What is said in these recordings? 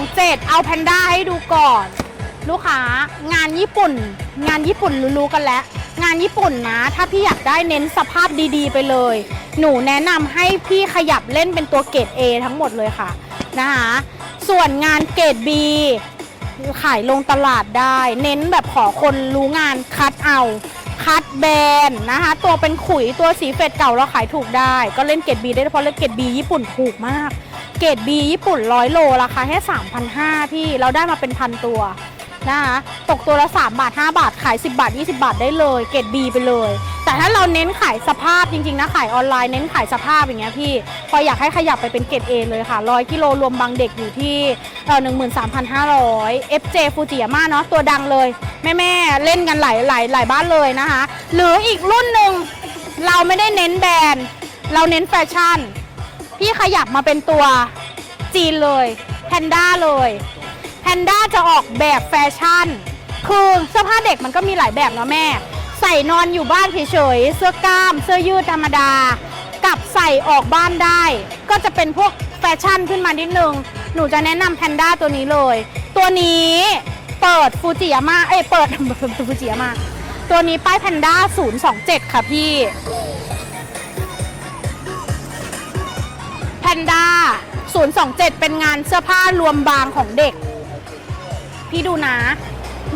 27 เอาแพนด้าให้ดูก่อน ลูกค้างานญี่ปุ่น งานญี่ปุ่นรู้ๆกันแล้ว งานญี่ปุ่นนะ ถ้าพี่อยากได้เน้นสภาพดีๆ ไปเลย หนูแนะนำให้พี่ขยับเล่นเป็นตัวเกรด A ทั้งหมดเลยค่ะนะคะส่วนงานเกรด B ขายลงตลาดได้ เน้นแบบขอคนรู้งานคัดเอาคัดแบรนด์นะคะ ตัวเป็นขุยตัวสีเฟดเก่าเราขายถูกได้ ก็เล่นเกรด B ได้เพราะเล่นเกรด B ญี่ปุ่นถูกมาก เกรด B ญี่ปุ่นร้อยโลราคาแค่ 3,500 พี่ เราได้มาเป็นพันตัวนะคะตกตัวละ 3 บาท 5 บาท ขาย 10 บาท 20 บาทได้เลย เกรด B ไปเลย แต่ถ้าเราเน้นขายสภาพจริงๆนะ ขายออนไลน์เน้นขายสภาพอย่างเงี้ยพี่ พออยากให้ขยับไปเป็นเกรด A เลยค่ะ 100 กิโลรวมบางเด็กอยู่ที่เอ่อ13,500 FJ ฟูจิยาม่าเนาะตัวดังเลย แม่ๆ เล่นกันหลายหลายหลายบ้านเลยนะคะ หรืออีกรุ่นหนึ่งเราไม่ได้เน้นแบรนด์ เราเน้นแฟชั่น พี่ขยับมาเป็นตัวจีนเลยแพนด้าเลยแพนด้าจะออกแบบแฟชั่น คือเสื้อผ้าเด็กมันก็มีหลายแบบเนาะแม่ ใส่นอนอยู่บ้านเฉยๆเสื้อกล้าม เสื้อยืดธรรมดา กับใส่ออกบ้านได้ ก็จะเป็นพวกแฟชั่นขึ้นมานิดนึง หนูจะแนะนำแพนด้าตัวนี้เลย ตัวนี้เปิดฟูจิยาม่าเอ้ยเปิด ฟูจิยาม่าตัวนี้ป้ายแพนด้า027 ค่ะพี่ แพนด้า027 เป็นงานเสื้อผ้ารวมบางของเด็ก พี่ดูนะ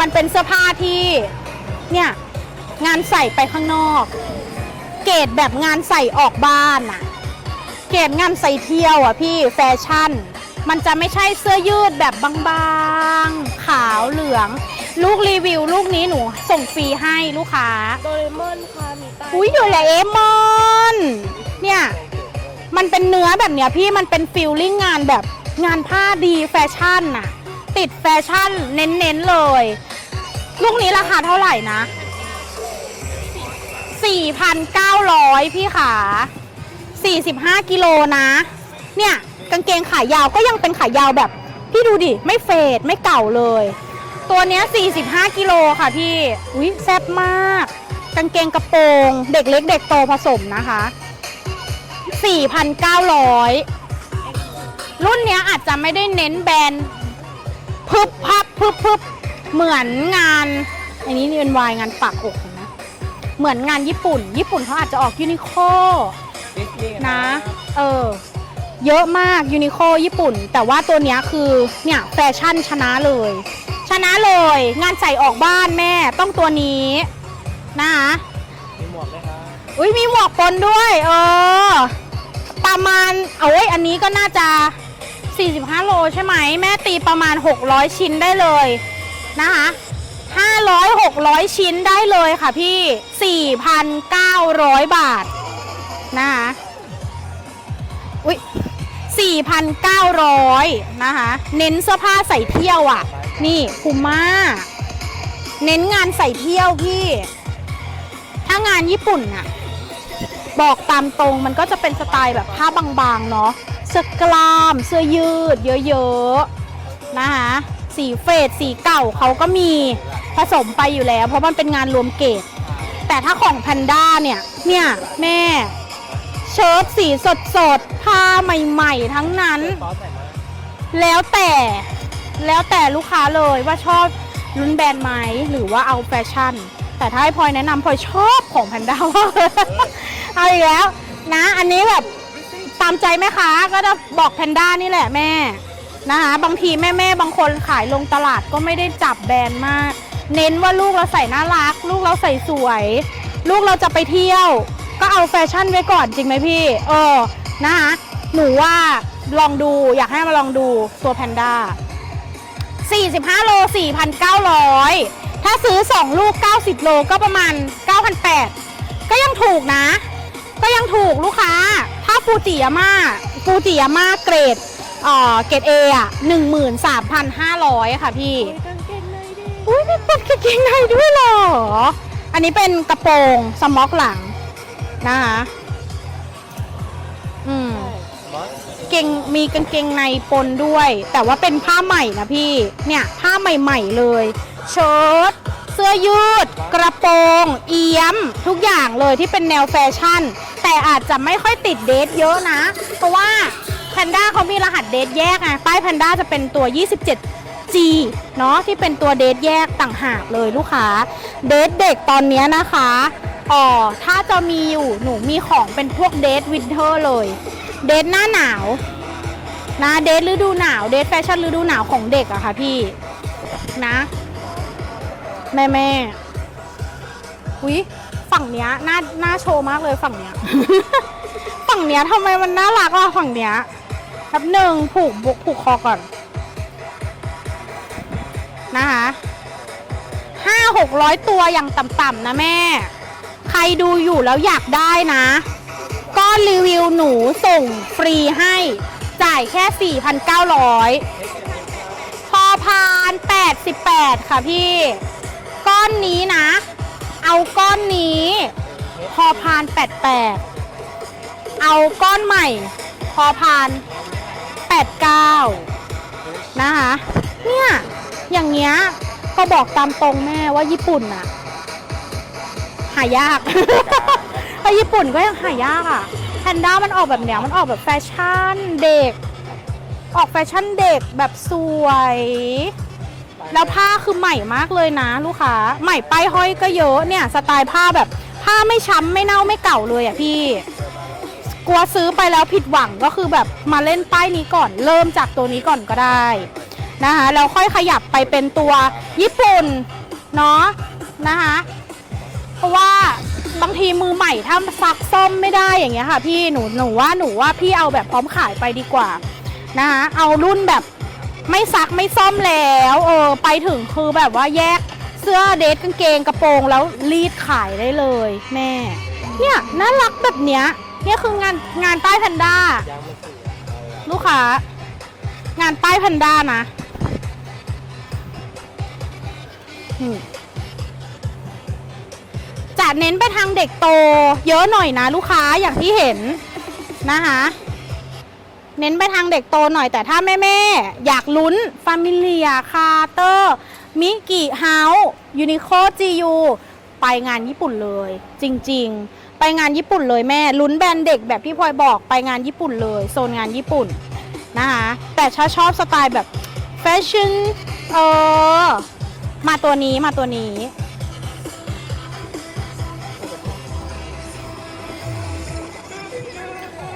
มันเป็นเสื้อผ้าที่ เนี่ย งานใส่ไปข้างนอก เกรดแบบงานใส่ออกบ้านอะเกรดงานใส่เที่ยวอะพี่แฟชั่น มันจะไม่ใช่เสื้อยืดแบบบางๆ ขาวเหลือง ลูกรีวิว ลูกนี้หนูส่งฟรีให้ลูกค้า โดเรมอนค่ะมีใต้อุ้ยอยู่แหละเอมอน เนี่ย มันเป็นเนื้อแบบเนี้ยพี่มันเป็นฟิลลิ่งงานแบบงานผ้าดีแฟชั่นน่ะ ติดแฟชั่นเน้นๆเลย ลูกนี้ราคาเท่าไหร่นะ 4,900 พี่ขา 45 กิโลนะ เนี่ย กางเกงขายาวก็ยังเป็นขายาวแบบ พี่ดูดิ ไม่เฟดไม่เก่าเลย ตัวเนี้ย 45 กิโลค่ะพี่ อุ้ยแซ่บมาก กางเกงกระโปรง เด็กเล็กเด็กโตผสมนะคะ 4,900 รุ่นเนี้ยอาจจะไม่ได้เน้นแบรนด์พึบพับพึบพึบเหมือนงาน อันนี้เป็นวายงานปักอกเห็นไหมเหมือนงานญี่ปุ่น ญี่ปุ่นเขาอาจจะออกยูนิโค นะ เออ เยอะมากยูนิโคญี่ปุ่น แต่ว่าตัวเนี้ยคือเนี่ยแฟชั่นชนะเลย ชนะเลย งานใส่ออกบ้านแม่ต้องตัวนี้นะคะมีหมวกไหมคะอุ้ยมีหมวกปนด้วย เออ ประมาณเอาไว้ยอันนี้ก็น่าจะ 45 โลใช่ไหม แม่ตีประมาณ 600 ชิ้นได้เลยนะคะ500 600 ชิ้นได้เลยค่ะพี่ 4,900 บาทนะคะอุ้ย4,900นะคะเน้นเสื้อผ้าใส่เที่ยวอะ นี่คูม่าเน้นงานใส่เที่ยวพี่ ถ้างานญี่ปุ่นอะ บอกตามตรงมันก็จะเป็นสไตล์แบบผ้าบางๆเนาะเสื้อกล้าม เสื้อยืด เยอะๆนะคะสีเฟดสีเก่าเขาก็มีผสมไปอยู่แล้ว เพราะมันเป็นงานรวมเกรดแต่ถ้าของแพนด้าเนี่ยเนี่ยแม่ เชิ้ตสีสดๆผ้าใหม่ๆ ทั้งนั้น แล้วแต่แล้วแต่ลูกค้าเลยว่าชอบรุ่นแบรนด์ไหมหรือว่าเอาแฟชั่น แต่ถ้าให้พลอยแนะนำพลอยชอบของแพนด้ามา เอาอีกแล้วนะ อันนี้แบบตามใจแม่ค้าก็จะบอกแพนด้านี่แหละแม่นะคะบางทีแม่แม่บางคนขายลงตลาดก็ไม่ได้จับแบรนด์มาก เน้นว่าลูกเราใส่น่ารัก ลูกเราใส่สวย ลูกเราจะไปเที่ยว ก็เอาแฟชั่นไว้ก่อนจริงไหมพี่ เออนะคะหนูว่าลองดูอยากให้มาลองดูตัวแพนด้า45 โล 4,900 ถ้าซื้อ 2 ลูก 90 โลก็ประมาณ 9,800 ก็ยังถูกนะ ก็ยังถูกลูกค้า ถ้าฟูจิยาม่าฟูจิยาม่าเกรดเอ่อเกรด A อะ13,500ค่ะพี่โอ้ยกางเกงในดิอุ้ยมีเปิดกางเกงในด้วยเหรอ อันนี้เป็นกระโปรงสม็อกหลังนะคะอืมซอสเกงมีกางเกงในปนด้วย แต่ว่าเป็นผ้าใหม่นะพี่ เนี่ย ผ้าใหม่ๆเลย เชิ้ต เสื้อยืด กระโปรง เอี้ยม ทุกอย่างเลยที่เป็นแนวแฟชั่น แต่อาจจะไม่ค่อยติดเดทเยอะนะ เพราะว่าแพนด้าเขามีรหัสเดทแยกไงป้ายแพนด้าจะเป็นตัว 27G เนาะที่เป็นตัวเดทแยกต่างหากเลยลูกค้า เดทเด็กตอนนี้นะคะอ๋อถ้าจะมีอยู่หนูมีของเป็นพวกเดทวินเทอร์เลย เดทหน้าหนาวนะเดทฤดูหนาว เดทแฟชั่นฤดูหนาวของเด็กอะค่ะพี่นะ แม่แม่อุ้ยฝั่งเนี้ยน่าน่าโชว์มากเลยฝั่งเนี้ย ฝั่งเนี้ยทำไมมันน่ารักอะฝั่งเนี้ยแป๊บหนึ่งผูกบุกผูกคอก่อน นะคะห้าหกร้อยตัวอย่างต่ำๆนะแม่ ใครดูอยู่แล้วอยากได้นะ ก็รีวิวหนูส่งฟรีให้ จ่ายแค่ 4,900 พอพาน 88 ค่ะพี่ ก้อนนี้นะ เอาก้อนนี้พอพาน88เอาก้อนใหม่ พอพาน89นะคะเนี่ยอย่างเงี้ยก็บอกตามตรงแม่ว่าญี่ปุ่นอะหายากไปญี่ปุ่นก็ยังหายากอะแพนด้ามันออกแบบเนี้ยมันออกแบบแฟชั่นเด็ก ออกแฟชั่นเด็กแบบสวย แล้วผ้าคือใหม่มากเลยนะลูกค้า ใหม่ป้ายห้อยก็เยอะเนี่ยสไตล์ผ้าแบบผ้าไม่ช้ำไม่เน่าไม่เก่าเลยอะพี่ กลัวซื้อไปแล้วผิดหวังก็คือแบบมาเล่นป้ายนี้ก่อน เริ่มจากตัวนี้ก่อนก็ได้นะคะแล้วค่อยขยับไปเป็นตัวญี่ปุ่นเนาะนะคะเพราะว่าบางทีมือใหม่ถ้าซักซ่อมไม่ได้อย่างเงี้ยค่ะ พี่หนูหนูว่าหนูว่าพี่เอาแบบพร้อมขายไปดีกว่านะคะเอารุ่นแบบ ไม่ซักไม่ซ่อมแล้วเออไปถึงคือแบบว่าแยกเสื้อเดทกางเกงกระโปรงแล้วรีดขายได้เลยแม่ เนี่ยน่ารักแบบเนี้ยเนี่ยคืองานงานป้แพนด้าลูกค้างานป้แพนด้านะจะเน้นไปทางเด็กโต เยอะหน่อยนะลูกค้าอย่างที่เห็นนะคะ เน้นไปทางเด็กโตหน่อยแต่ถ้าแม่ ๆ อยากลุ้นฟามิเลียคาเตอร์มิกิเฮาส์ยูนิโคจียูไปงานญี่ปุ่นเลย จริงๆ ไปงานญี่ปุ่นเลยแม่ลุ้นแบรนด์เด็กแบบที่พลอยบอกไปงานญี่ปุ่นเลย โซนงานญี่ปุ่นนะคะแต่ถ้าชอบสไตล์แบบแฟชั่นเออมาตัวนี้มาตัวนี้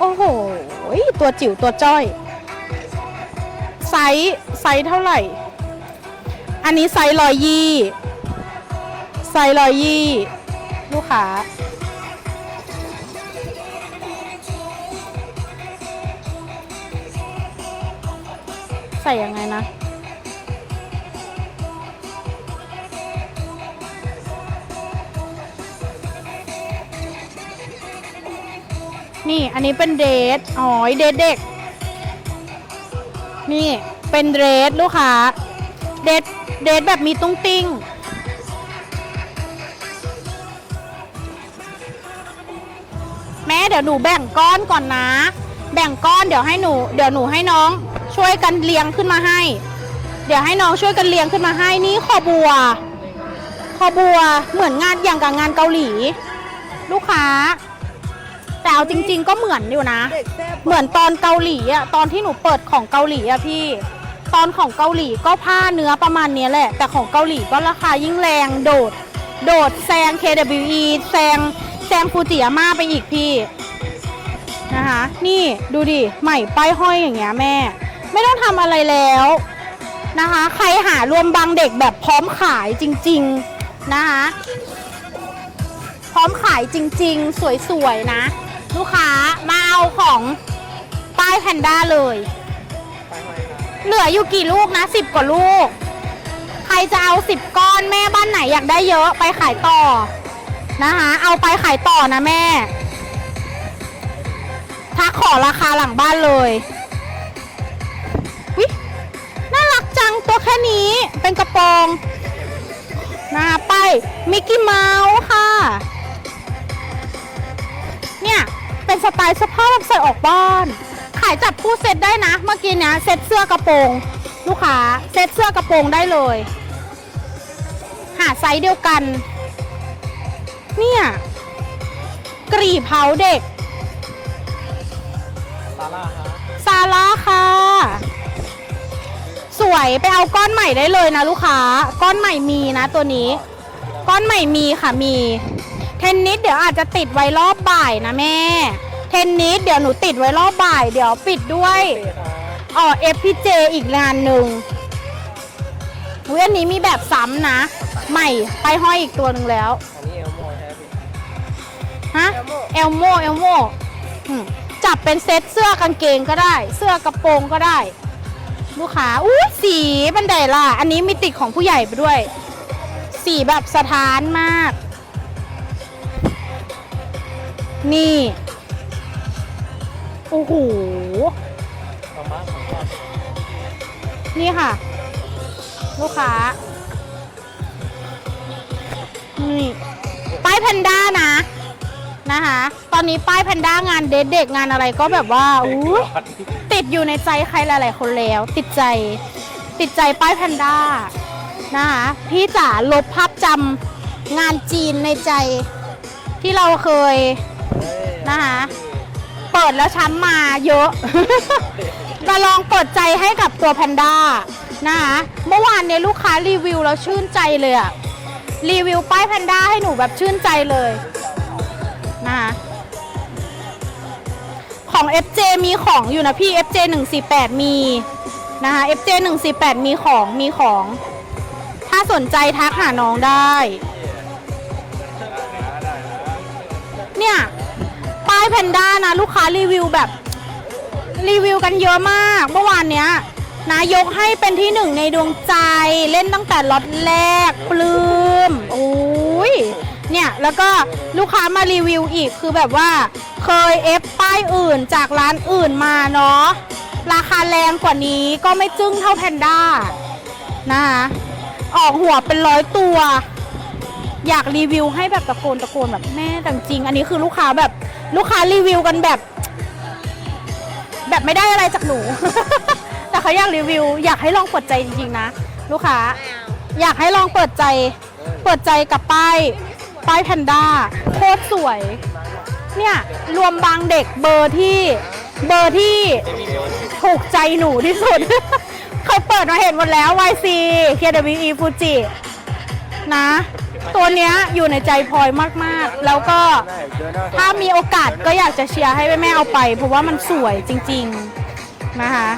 โอ้โห ตัวจิ๋วตัวจ้อย ไซส์ไซส์เท่าไหร่ อันนี้ไซส์ร้อยยี่ไซส์ร้อยยี่ลูกค้าใส่ยังไงนะ นี่อันนี้เป็นเดทอ๋อเดทเด็ก นี่เป็นเดทลูกค้า เดทเดทแบบมีตุ้งติ้ง แม่เดี๋ยวหนูแบ่งก้อนก่อนนะ แบ่งก้อนเดี๋ยวให้หนู เดี๋ยวหนูให้น้อง ช่วยกันเรียงขึ้นมาให้ เดี๋ยวให้น้องช่วยกันเรียงขึ้นมาให้นี่คอบัวคอบัวเหมือนงานอย่างกับงานเกาหลี ลูกค้า เอาจริง ๆ ก็เหมือนอยู่นะเด็กแซ่บเหมือนตอนเกาหลีอะตอนที่หนูเปิดของเกาหลีอะพี่ ตอนของเกาหลีก็ผ้าเนื้อประมาณเนี้ยแหละ แต่ของเกาหลีก็ราคายิ่งแรงโดด โดดแซง KWE แซงแซงฟูจิอาม่าไปอีกพี่นะคะ นี่ดูดิใหม่ป้ายห้อยอย่างเงี้ยแม่ ไม่ต้องทำอะไรแล้วนะคะ ใครหารวมบางเด็กแบบพร้อมขายจริง ๆ นะคะ พร้อมขายจริง ๆ สวย ๆ นะ ลูกค้ามาเอาของป้ายแพนด้าเลย เหลืออยู่กี่ลูกนะสิบกว่าลูก ใครจะเอาสิบก้อนแม่บ้านไหนอยากได้เยอะไปขายต่อนะคะเอาไปขายต่อนะแม่ถ้าขอราคาหลังบ้านเลยวิน่ารักจังตัวแค่นี้เป็นกระโปรงนะไปมิกกี้เมาส์ค่ะ เป็นสไตล์เสื้อผ้าแบบใส่ออกบ้าน ขายจับคู่เซตได้นะ เมื่อกี้เนี้ยเซตเสื้อกระโปรง ลูกค้าเซตเสื้อกระโปรงได้เลย หาไซส์เดียวกัน เนี่ยกรีบเผาเด็กซาร่าฮะซซาร่าค่ะ สวยไปเอาก้อนใหม่ได้เลยนะลูกค้า ก้อนใหม่มีนะตัวนี้ ก้อนใหม่มีค่ะมี เทนนิสเดี๋ยวอาจจะติดไว้รอบบ่ายนะแม่ เทนนิสเดี๋ยวหนูติดไว้รอบบ่าย เดี๋ยวปิดด้วยอ๋อเอฟพีเจอีกงานหนึ่งเว้ยอันนี้มีแบบซ้ำนะ ใหม่ไปห้อยอีกตัวหนึ่งแล้วอันนี้เอลโมฮะเอลโมเอลโมจับเป็นเซ็ตเสื้อกางเกงก็ได้ เสื้อกระโปรงก็ได้ ลูกค้าอุ้ยสีบันไดล่ะ อันนี้มีติดของผู้ใหญ่ไปด้วย สีแบบสถานมาก นี่ โอ้โหประมาณของเรานี่ค่ะ ลูกค้า นี่ ป้ายแพนด้านะ นะคะ ตอนนี้ป้ายแพนด้างานเด็กเด็กงานอะไรก็แบบว่าอู้ติดอยู่ในใจใครหลาย ๆ คนแล้ว ติดใจ ติดใจป้ายแพนด้า นะคะพี่จ๋าลบภาพจำงานจีนในใจที่เราเคยเฮ้ย นะคะเปิดแล้วช้ำมาเยอะ มาลองเปิดใจให้กับตัวแพนด้านะคะเมื่อวานเนี่ยลูกค้ารีวิวแล้วชื่นใจเลยอะรีวิวป้ายแพนด้าให้หนูแบบชื่นใจเลยนะคะของ FJ มีของอยู่นะพี่ FJ 148 มีนะคะ FJ 148 มีของมีของ ถ้าสนใจทักหาน้องได้ เนี่ยายแพนด้านะลูกค้ารีวิวแบบรีวิวกันเยอะมาก เมื่อวานเนี้ยนะยกให้เป็นที่หนึ่งในดวงใจเล่นตั้งแต่ล็อตแรกปลื้มโอ้ยเนี่ยแล้วก็ลูกค้ามารีวิวอีกคือแบบว่าเคยเอฟป้ายอื่นจากร้านอื่นมาเนาะราคาแรงกว่านี้ก็ไม่จึ้งเท่าแพนด้านะคะออกหัวเป็นร้อยตัว อยากรีวิวให้แบบตะโกนตะโกนแบบแม่แต่จริง อันนี้คือลูกค้าแบบลูกค้ารีวิวกันแบบ แบบไม่ได้อะไรจากหนู แต่เขาอยากรีวิว อยากให้ลองเปิดใจจริงๆนะ ลูกค้า อยากให้ลองเปิดใจ เปิดใจกับป้ายป้ายแพนด้าโคตรสวย เนี่ยรวมบางเด็กเบอร์ที่เบอร์ที่ถูกใจหนูที่สุดเคยเปิดมาเห็นหมดแล้ว YC KWE Fuji นะ ตัวเนี้ยอยู่ในใจพลอยมากๆ แล้วก็ถ้ามีโอกาสก็อยากจะเชียร์ให้แม่ๆเอาไป เพราะว่ามันสวยจริงๆนะคะ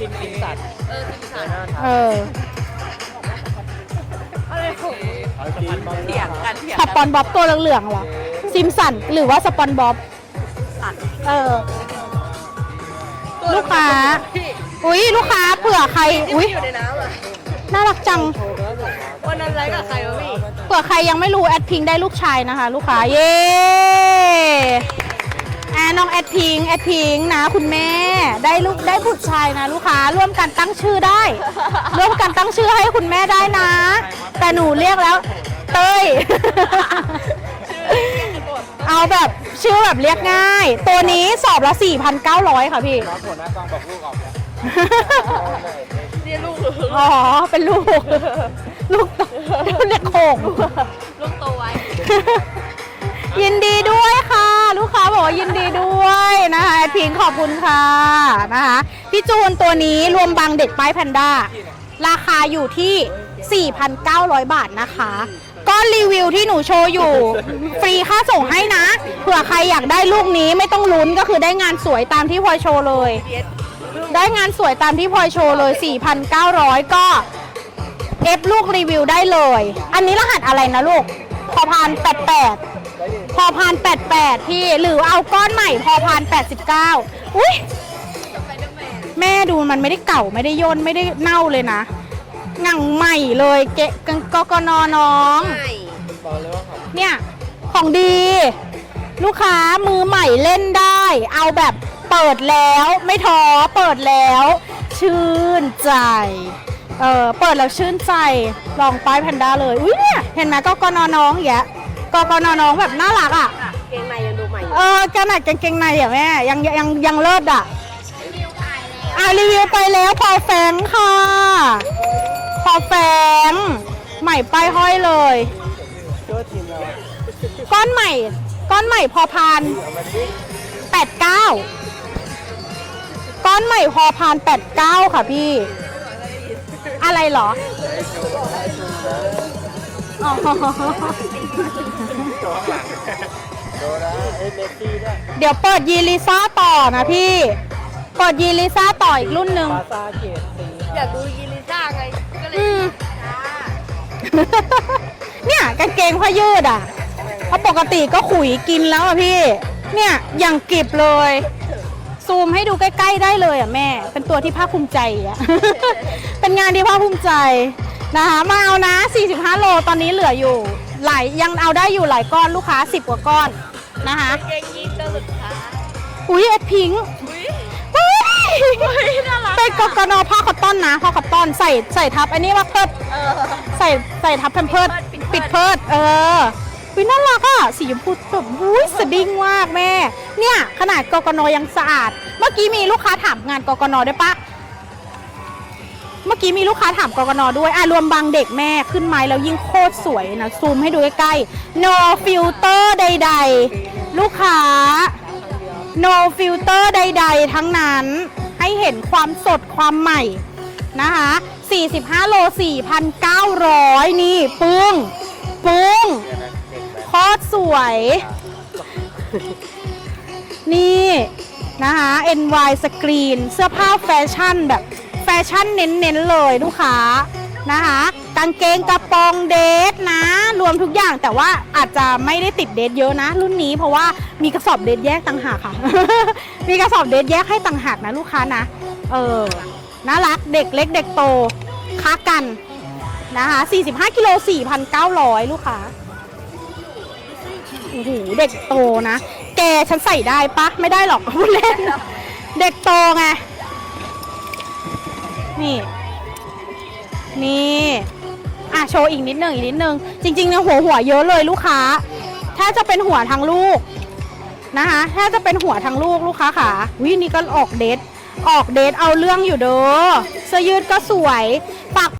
ติมติมสัตว์เออติมสัตว์เอออะไรของเอาจริงเถียงกันเถียงสปอนบ๊อบตัวเหลืองๆเหรอซิมสันหรือว่าสปอนบ๊อบเออ ลูกค้า อุ้ยลูกค้าเผื่อใคร อุ้ยน่ารักจัง วันนั้นไลฟ์กับใครวะพี่เผื่อใครยังไม่รู้แอดพิงได้ลูกชายนะคะ ลูกค้าเย้แอนน้องแอดพิงแอดพิงนะคุณแม่ได้ลูกได้บุตรชายนะลูกค้าร่วมกันตั้งชื่อได้ ร่วมกันตั้งชื่อให้คุณแม่ได้นะ แต่หนูเรียกแล้ว เต้ย เอาแบบชื่อแบบเรียกง่าย ตัวนี้สอบละ 4,900 ค่ะพี่ น้องหัวหน้ากองบอกลูกออกแล้วเรียกลูกอ๋อ เป็นลูก ลูกโตเรียกโคงลูกโตไวยินดีด้วยค่ะ ลูกค้าบอกว่ายินดีด้วยนะคะพิงขอบคุณค่ะนะคะพี่จูนตัวนี้รวมบางเด็กป้ายแพนด้า ราคาอยู่ที่ 4,900 บาทนะคะก็รีวิวที่หนูโชว์อยู่ ฟรีค่าส่งให้นะ เผื่อใครอยากได้ลูกนี้ไม่ต้องลุ้นก็คือได้งานสวยตามที่พลอยโชว์เลย ได้งานสวยตามที่พลอยโชว์เลย 4,900 ก็ เอฟลูกรีวิวได้เลย อันนี้รหัสอะไรนะลูก พอพาน 88 พอพาน 88 พี่ หรือเอาก้อนใหม่ พอพาน 89 อุ้ยแม่ดูมันไม่ได้เก่าไม่ได้ย่นไม่ได้เน่าเลยนะงังใหม่เลยเกะกกกนน้อง เนี่ย ของดี ลูกค้ามือใหม่เล่นได้ เอาแบบเปิดแล้วไม่ท้อเปิดแล้ว ชื่นใจ เออเปิดแล้วชื่นใจลองป้ายแพนด้าเลยอุ้ยเนี่ยเห็นไหมก็กนน้องอย่างเงี้ยกกนน้องแบบน่ารักอะเกงในยังดูใหม่อยู่เออขนาดกางเกงในอะแม่ยังยังยังเลิศอะอะรีวิวไปแล้วพอแฟงค่ะ พอแฟง ใหม่ป้ายห้อยเลยเจ้าทีมเราก้อนใหม่ ก้อนใหม่พอพานเอามาดิแปดเก้าบ้านใหม่พอพานแปดเก้าค่ะพี่ อะไรเหรออ๋อโชว์ข้างหลังโชว์นะเอ้ยเมสซี่ด้วยเดี๋ยวเปิดยีลิซ่าต่อนะพี่ เปิดยีลิซ่าต่ออีกรุ่นหนึ่งปาซาเกตสีอยากดูยีลิซ่าไง ก็เลยอืมจ้าเนี่ยกางเกงผ้ายืดอะเพราะปกติก็ขุยกินแล้วอะพี่ เนี่ยอย่างกริบเลย ซูมให้ดูใกล้ ๆ ได้เลยอะแม่ เป็นตัวที่ภาคภูมิใจอะ เป็นงานที่ภาคภูมิใจนะคะมาเอานะ 45 โลตอนนี้เหลืออยู่ หลายยังเอาได้อยู่หลายก้อนลูกค้า 10 กว่าก้อนนะคะเกงยีนตัวสุดท้ายอุ้ยเอ็ดพิงค์อุ้ยเฮ้ยน่ารักเป็นกกนผ้าคอตตอนนะผ้าคอตตอนใส่ใส่ทับ อันนี้ว่าเพิดเออใส่ใส่ทับแพมเพิร์ดปิปิดดเพิร์เพิร์ดเออ วิน่ารักอะสีชมพูแบบอุ้ยสะดิ้งมากแม่ เนี่ย ขนาดกกนยังสะอาด เมื่อกี้มีลูกค้าถามงานกกนด้วยปะเมื่อกี้มีลูกค้าถามกกนด้วยอะรวมบางเด็กแม่ขึ้นไม้แล้วยิ่งโคตรสวยนะ ซูมให้ดูใกล้ๆ no filter ใด ๆ ลูกค้า no filter ใด ๆ ทั้งนั้นให้เห็นความสดความใหม่นะคะ 45 โล 4,900 นี่ปึ้งปึ้ง คตรสวย นี่นะคะ NY Screen เสื้อผ้าแฟชั่นแบบแฟชั่นเน้นๆเลยลูกค้านะคะกางเกงกระโปรงเดทนะ รวมทุกอย่างแต่ว่าอาจจะไม่ได้ติดเดทเยอะนะ รุ่นนี้เพราะว่ามีกระสอบเดทแยกต่างหากค่ะ มีกระสอบเดทแยกให้ต่างหากนะลูกค้านะเออน่ารักเด็กเล็กเด็กโตค้ากันนะคะ 45กิโล4,900 ลูกค้า โอ้โหเด็กโตนะ แกฉันใส่ได้ปะไม่ได้หรอกพูดเล่น เด็กโตไง นี่ นี่อะโชว์อีกนิดหนึ่งอีกนิดหนึ่งจริงๆเนี่ยหัวหัวเยอะเลยลูกค้า ถ้าจะเป็นหัวทางลูกนะคะ ถ้าจะเป็นหัวทางลูกลูกค้าค่ะวินี่ก็ออกเดทออกเดทเอาเรื่องอยู่เด้อเสื้อยืดก็สวยฝาก